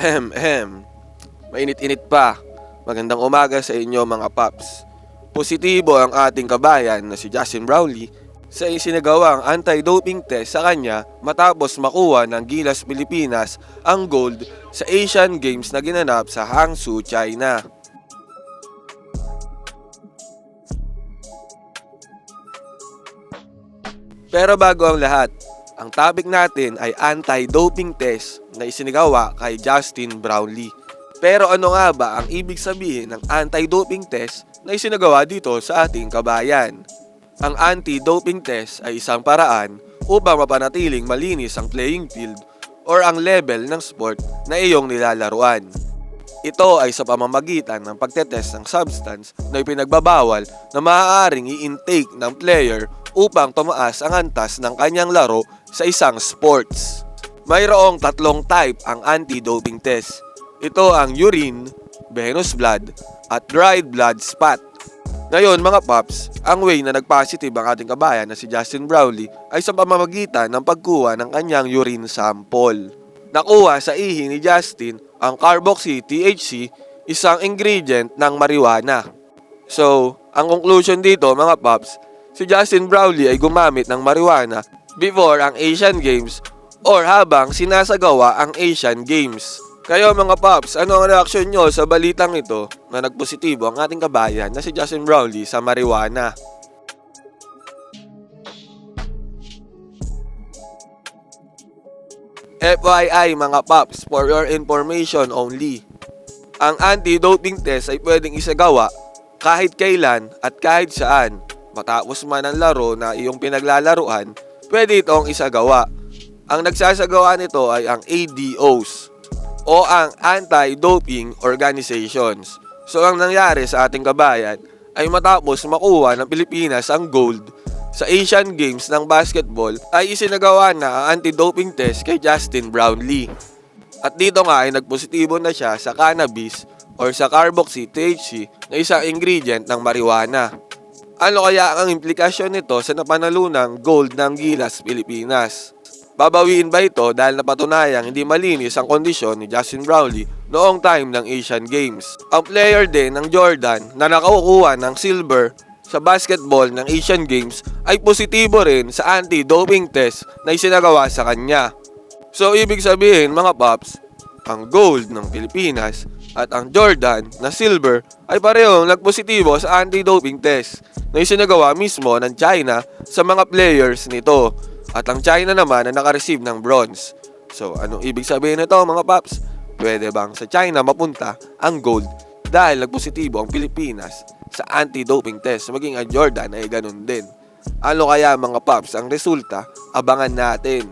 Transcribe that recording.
Ahem, ahem. Mainit-init pa. Magandang umaga sa inyo mga paps. Positibo ang ating kabayan na si Justin Brownlee sa isinagawang anti-doping test sa kanya matapos makuha ng Gilas Pilipinas ang gold sa Asian Games na ginanap sa Hangzhou, China. Pero bago ang lahat, ang topic natin ay anti-doping test na isinigawa kay Justin Brownlee. Pero ano nga ba ang ibig sabihin ng anti-doping test na isinagawa dito sa ating kabayan? Ang anti-doping test ay isang paraan upang mapanatiling malinis ang playing field or ang level ng sport na iyong nilalaruan. Ito ay sa pamamagitan ng pagtetest ng substance na ipinagbabawal na maaaring i-intake ng player upang tumaas ang antas ng kanyang laro sa isang sports. Mayroong tatlong type ang anti-doping test. Ito ang urine, venous blood, at dried blood spot. Ngayon mga paps, ang way na nag-positive ang ating kabayan na si Justin Brownlee ay sa pamamagitan ng pagkuha ng kanyang urine sample. Nakuha sa ihi ni Justin ang carboxy THC, isang ingredient ng marijuana. So, ang conclusion dito mga paps, si Justin Brownlee ay gumamit ng marijuana before ang Asian Games or habang sinasagawa ang Asian Games. Kayo mga paps, ano ang reaksyon nyo sa balitang ito na nagpositibo ang ating kabayan na si Justin Brownlee sa marijuana? FYI mga paps, for your information only. Ang anti-doping test ay pwedeng isagawa kahit kailan at kahit saan. Matapos man ang laro na iyong pinaglalaruan, pwede itong isagawa. Ang nagsasagawa nito ay ang ADOs o ang Anti-Doping Organizations. So ang nangyari sa ating kabayan ay matapos makuha ng Pilipinas ang gold sa Asian Games ng basketball ay isinagawa na ang anti-doping test kay Justin Brownlee. At dito nga ay nagpositibo na siya sa cannabis or sa carboxy THC na isang ingredient ng marijuana. Ano kaya ang implikasyon nito sa napanalunang gold ng Gilas Pilipinas? Babawiin ba ito dahil napatunayang hindi malinis ang kondisyon ni Justin Brownlee noong time ng Asian Games? Ang player din ng Jordan na nakakuha ng silver sa basketball ng Asian Games ay positibo rin sa anti-doping test na isinagawa sa kanya. So ibig sabihin mga paps, ang gold ng Pilipinas at ang Jordan na silver ay parehong nagpositibo sa anti-doping test na isinagawa mismo ng China sa mga players nito. At ang China naman na nakareceive ng bronze. So anong ibig sabihin nito mga paps? Pwede bang sa China mapunta ang gold dahil nagpositibo ang Pilipinas sa anti-doping test maging ang Jordan ay ganun din. Ano kaya mga paps ang resulta? Abangan natin.